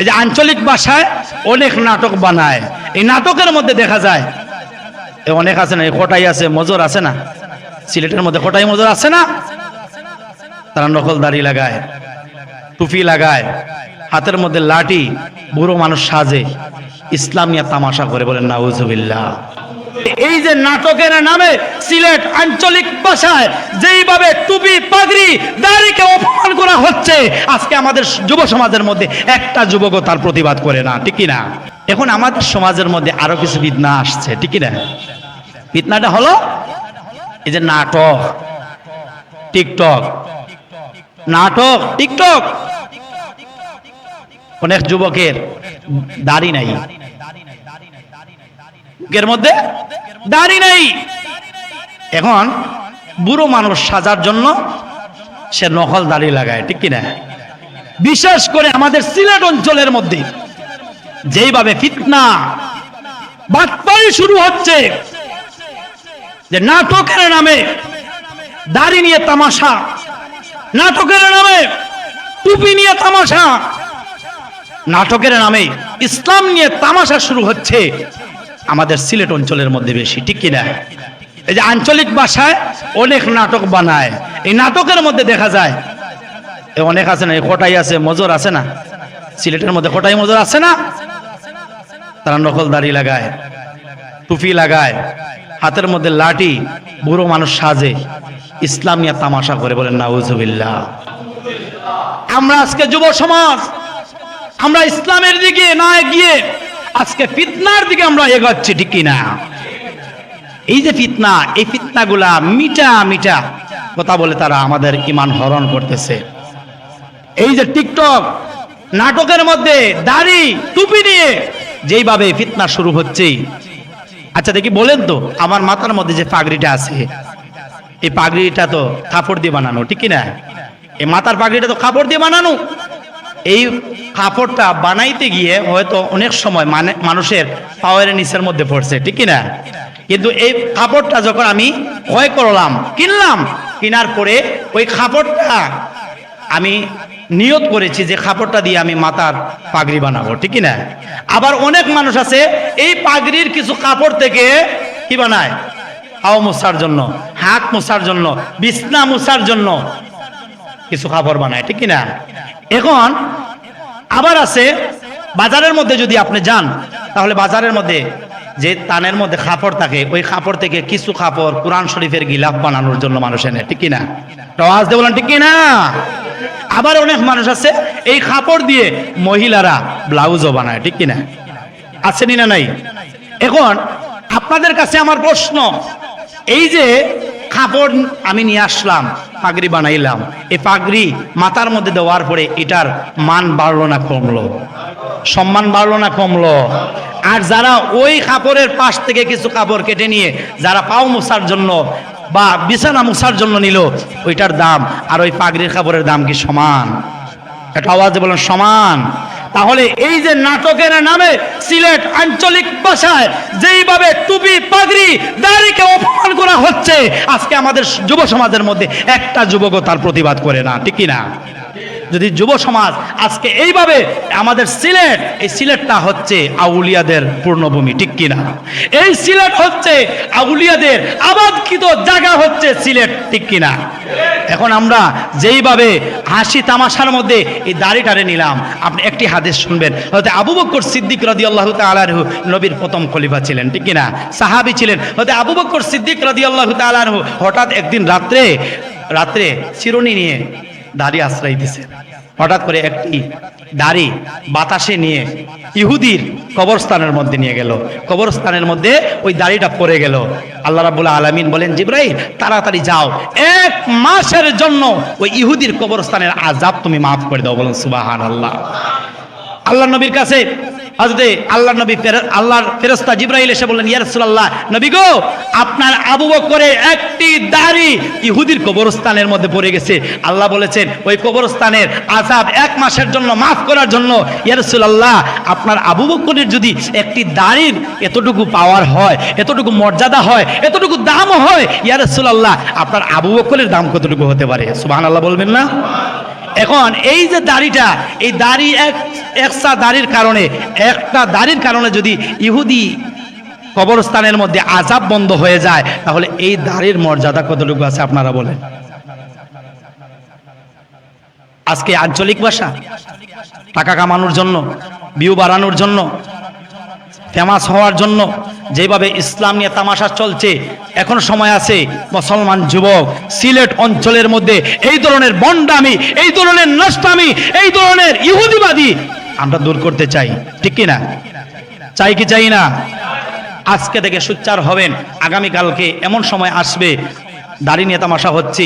এই যে আঞ্চলিক ভাষায় অনেক নাটক বানায়। এই নাটকের মধ্যে দেখা যায়, এ অনেক আছে না, এই কোটাই আছে, মজুর আছে না? সিলেটের মধ্যে কোটাই মজুর আছে না? তারা নকল দাড়ি লাগায়, টুপি লাগায়, হাতের মধ্যে লাঠি, বুড়ো মানুষ সাজে, ইসলামিয়া তামাশা করে বলেন নাউজুবিল্লাহ। এই যে নাটকের নামে সিলেট আঞ্চলিক ভাষায় যেইভাবে টুপি পাগড়ি দাড়িকে অপমান করা হচ্ছে, আজকে আমাদের যুব সমাজের মধ্যে একটা যুবকও তার প্রতিবাদ করে না, ঠিক কি না এখন আমাদের সমাজের মধ্যে আরও কিছু বিদনা আসছে, ঠিক কি না বিদনাটা হলো এই যে নাটক, টিকটক নাটক, টিকটক। অনেক যুবকের দাড়ি নাই। বুকের মধ্যে দাড়ি নাই। এখন বুড়ো মানুষ সাজার জন্য সে নকল দাড়ি লাগায়, ঠিক কিনা? বিশেষ করে আমাদের সিলেট অঞ্চলের মধ্যে যেইভাবে ফিতনা, বাটপাই শুরু হচ্ছে, যে নাটকের নামে দাড়ি নিয়ে তামাশা, নাটকের নামে টুপি নিয়ে তামাশা, নাটকের নামে ইসলাম নিয়ে তামাশা শুরু হচ্ছে আমাদের সিলেট অঞ্চলের মধ্যে বেশি, ঠিক কিনা এই যে আঞ্চলিক ভাষায় অনেক নাটক বানায়, এই নাটকের মধ্যে দেখা যায়, এ অনেক আছে না, এই কোটাই আছে, মজুর আছে না? সিলেটের মধ্যে কোটাই মজুর আছে না? তারা নকল দাড়ি লাগায়, টুপি লাগায়, হাতের মধ্যে লাঠি, বুড়ো মানুষ সাজে, ইসলাম নিয়ে তামাশা করে বলেন, নাউজুবিল্লাহ। আমরা আজকে যুব সমাজ আমরা ইসলামের দিকে না গিয়ে আজকে ফিতনার দিকে আমরা এগোচ্ছি, ঠিক না এই যে ফিতনা, এই ফিতনাগুলা মিটা মিটা কথা বলে তারা আমাদের ইমান হরণ করতেছে। এই যে টিকটক, নাটকের মধ্যে দাড়ি টুপি নিয়ে যেইভাবে ফিতনা শুরু হচ্ছে। আচ্ছা দেখি বলেন তো, আমার মাথার মধ্যে যে পাগড়িটা আছে, এই পাগড়িটা তো কাপড় দিয়ে বানানো, ঠিক না এই মাথার পাগড়িটা তো কাপড় দিয়ে বানানো। এই কাপড়টা বানাইতে গিয়ে হয়তো অনেক সময় মানে মানুষের পাওয়ারের নিচের মধ্যে পড়ছে, ঠিক না কিন্তু এই কাপড়টা যখন আমি ক্রয় করলাম, কিনলাম, কেনার পরে ওই কাপড়টা আমি নিয়ত করেছি যে কাপড়টা দিয়ে আমি মাথার পাগড়ি বানাবো, ঠিক না আবার অনেক মানুষ আছে, এই পাগড়ির কিছু কাপড় থেকে কি বানায়? হাও মোছার জন্য, হাত মোছার জন্য, বিছনা মোছার জন্য কিছু খাবার বানায়, ঠিক না এখন আবার আছে, বাজারের মধ্যে যদি আপনি যান, তাহলে বাজারের মধ্যে যে তানের মধ্যে খাপড় থাকে, ওই খাপড় থেকে কিছু খাপড় কোরআন শরীফের গিলাফ বানানোর জন্য মানুষ এনে, ঠিক না আওয়াজ দিয়ে বলেন, ঠিক না আবার অনেক মানুষ আছে, এই খাপড় দিয়ে মহিলারা ব্লাউজও বানায়, ঠিক কিনা? আছে না নাই? এখন আপনাদের কাছে আমার প্রশ্ন, এই যে খাপড় আমি নিয়ে আসলাম পাগড়ি বানাইলাম। এই পাগড়ি মাথার মধ্যে দেওয়ার পরে এটার মান বাড়লো না, কমলো। সম্মান বাড়লো না, কমলো। আর যারা ওই কাপড়ের পাশ থেকে কিছু কাপড় কেটে নিয়ে, যারা পাও মোছার জন্য বা বিছানা মোছার জন্য নিল, ওইটার দাম আর ওই পাগড়ির কাপড়ের দাম কি সমান? একটা আওয়াজে বলেন, সমান। তাহলে এই যে নাটকের নামে সিলেট আঞ্চলিক ভাষায় যেইভাবে টুপি, পাগড়ি, দাড়িকে অপমান করা হচ্ছে, আজকে আমাদের যুব সমাজের মধ্যে একটা যুবক তার প্রতিবাদ করে না, ঠিক না যদি যুব সমাজ আজকে এইভাবে আমাদের সিলেট, এই সিলেটটা হচ্ছে আউলিয়াদের পূর্ণভূমি, ঠিক কিনা? এই সিলেট হচ্ছে আউলিয়াদের আবাদকৃত জায়গা হচ্ছে সিলেট, ঠিক কিনা? এখন আমরা যেইভাবে হাসি তামাশার মধ্যে এই দাড়ি টাড়ে নিলাম, আপনি একটি হাদিস শুনবেন। হয়তো আবু বক্কর সিদ্দিক রদি আল্লাহ তালাহু নবীর প্রথম খলিফা ছিলেন, ঠিক কিনা? সাহাবি ছিলেন। হয়তো আবু বক্কর সিদ্দিক রদি আল্লাহ তালাহু হঠাৎ একদিন রাত্রে রাত্রে চিরুনি নিয়ে দাড়ি আশ্রয় দিছে। হঠাৎ করে একটি দাড়ি বাতাসে নিয়ে ইহুদির কবরস্থানের মধ্যে নিয়ে গেল। কবরস্থানের মধ্যে ওই দাড়িটা পড়ে গেল। আল্লাহ রাবুল আলমিন বলেন জিব্রাহিম তাড়াতাড়ি যাও। এক মাসের জন্য ওই ইহুদির কবরস্থানের আজাব তুমি মাফ করে দাও। বলুন সুবাহান আল্লাহ আল্লাহ নবীর কাছে হজরতে আল্লাহ নবী আল্লাহর ফেরস্তা জিব্রাইল এসে বললেন, ইয়া রাসূলুল্লাহ, নবী গো, আপনার আবু বকরের একটি দাড়ি ইহুদির কবরস্থানের মধ্যে পড়ে গেছে। আল্লাহ বলেছেন, ওই কবরস্থানের আযাব এক মাসের জন্য মাফ করার জন্য, ইয়া রাসূলুল্লাহ, আপনার আবু বকরের যদি একটি দাড়ির এতটুকু পাওয়ার হয়, এতটুকু মর্যাদা হয়, এতটুকু দাম হয়, ইয়া রাসূলুল্লাহ, আপনার আবু বকরের দাম কতটুকু হতে পারে? সুবাহ সুবহানাল্লাহ বলবেন না? এখন এই যে দাড়িটা, এই দাড়ি এক একটা দাড়ির কারণে, একটা দাড়ির কারণে যদি ইহুদি কবরস্থানের মধ্যে আজাব বন্ধ হয়ে যায়, তাহলে এই দাড়ির মর্যাদা কতটুকু আছে আপনারা বলেন? আজকে আঞ্চলিক ভাষা, টাকা কামানোর জন্য ভিউ বাড়ানোর জন্য ফেমাস হওয়ার জন্য যেভাবে ইসলাম নিয়ে তামাশা চলছে, এখন সময় আছে মুসলমান যুবক, সিলেট অঞ্চলের মধ্যে এই ধরনের বন্ডামি, এই ধরনের নষ্টামি, এই ধরনের ইহুদিবাদী আমরা দূর করতে চাই। ঠিক কি না চাই কি চাই না? আজকে থেকে সুচ্চার হবেন, আগামীকালকে এমন সময় আসবে দাড়ি নিয়ে তামাশা হচ্ছে,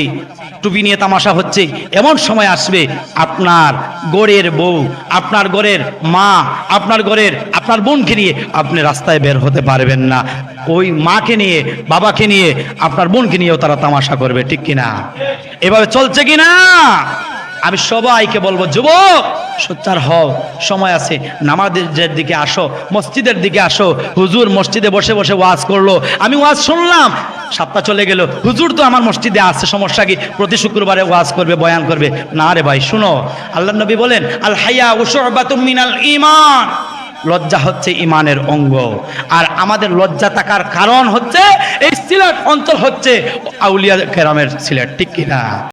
টুপি নিয়ে তামাশা হচ্ছে, এমন সময় আসবে আপনার গড়ের বউ, আপনার গড়ের মা, আপনার গড়ের, আপনার বোনকে নিয়ে আপনি রাস্তায় বের হতে পারবেন না। ওই মাকে নিয়ে, বাবাকে নিয়ে, আপনার বোনকে নিয়েও তারা তামাশা করবে, ঠিক কিনা? এভাবে চলছে কিনা? আমি সবাইকে বলব, যুবক, সোচ্চার হও, সময় আছে, নামাজের দিকে আসো, মসজিদের দিকে আসো, হুজুর মসজিদে বসে বসে ওয়াজ করল, আমি ওয়াজ শুনলাম সপ্তাহ চলে গেল, হুজুর তো আমার মসজিদে আসছে সমস্যা কি? প্রতি শুক্রবারে ওয়াজ করবে, বয়ান করবে, না রে ভাই, শুনো, আল্লাহ নবী বলেন আল হাইয়া মিনাল ইমান লজ্জা হচ্ছে ইমানের অঙ্গ, আর আমাদের লজ্জা থাকার কারণ হচ্ছে, এই সিলেট অঞ্চল হচ্ছে আউলিয়া কেরামের সিলেট, ঠিক কিনা?